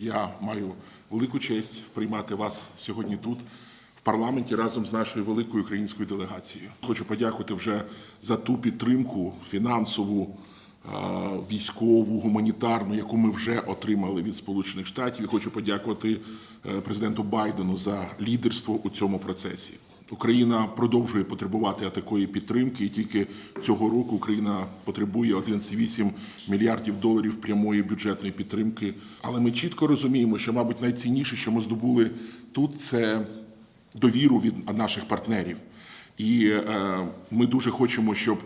Я маю велику честь приймати вас сьогодні тут, в парламенті, разом з нашою великою українською делегацією. Хочу подякувати вже за ту підтримку фінансову, е, військову, гуманітарну, яку ми вже отримали від Сполучених Штатів. І хочу подякувати е, президенту Байдену за лідерство у цьому процесі. Україна продовжує потребувати такої підтримки, і тільки цього року Україна потребує 11,8 мільярдів доларів прямої бюджетної підтримки. Але ми чітко розуміємо, що, мабуть, найцінніше, що ми здобули тут, це довіру від наших партнерів. І е, ми дуже хочемо, щоб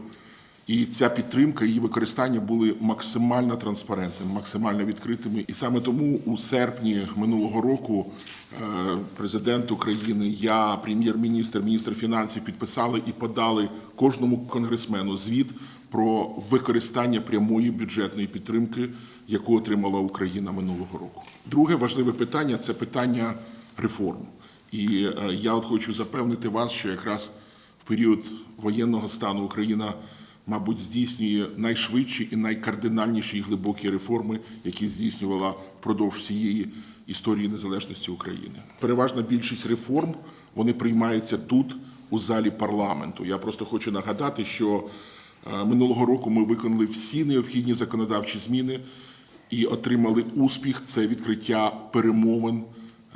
і ця підтримка, її використання були максимально транспарентними, максимально відкритими. І саме тому у серпні минулого року е, президент України, я, прем'єр-міністр, міністр фінансів підписали і подали кожному конгресмену звіт про використання прямої бюджетної підтримки, яку отримала Україна минулого року. Друге важливе питання це питання реформ. І е, я от хочу запевнити вас, що якраз в період воєнного стану Україна, мабуть, здійснює найшвидші і найкардинальніші і глибокі реформи, які здійснювала впродовж всієї історії незалежності України. Переважна більшість реформ вони приймаються тут, у залі парламенту. Я просто хочу нагадати, що е, минулого року ми виконали всі необхідні законодавчі зміни і отримали успіх. Це відкриття перемовин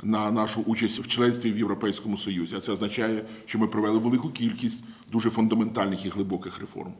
на нашу участь в членстві в Європейському Союзі. А це означає, що ми провели велику кількість дуже фундаментальних і глибоких реформ.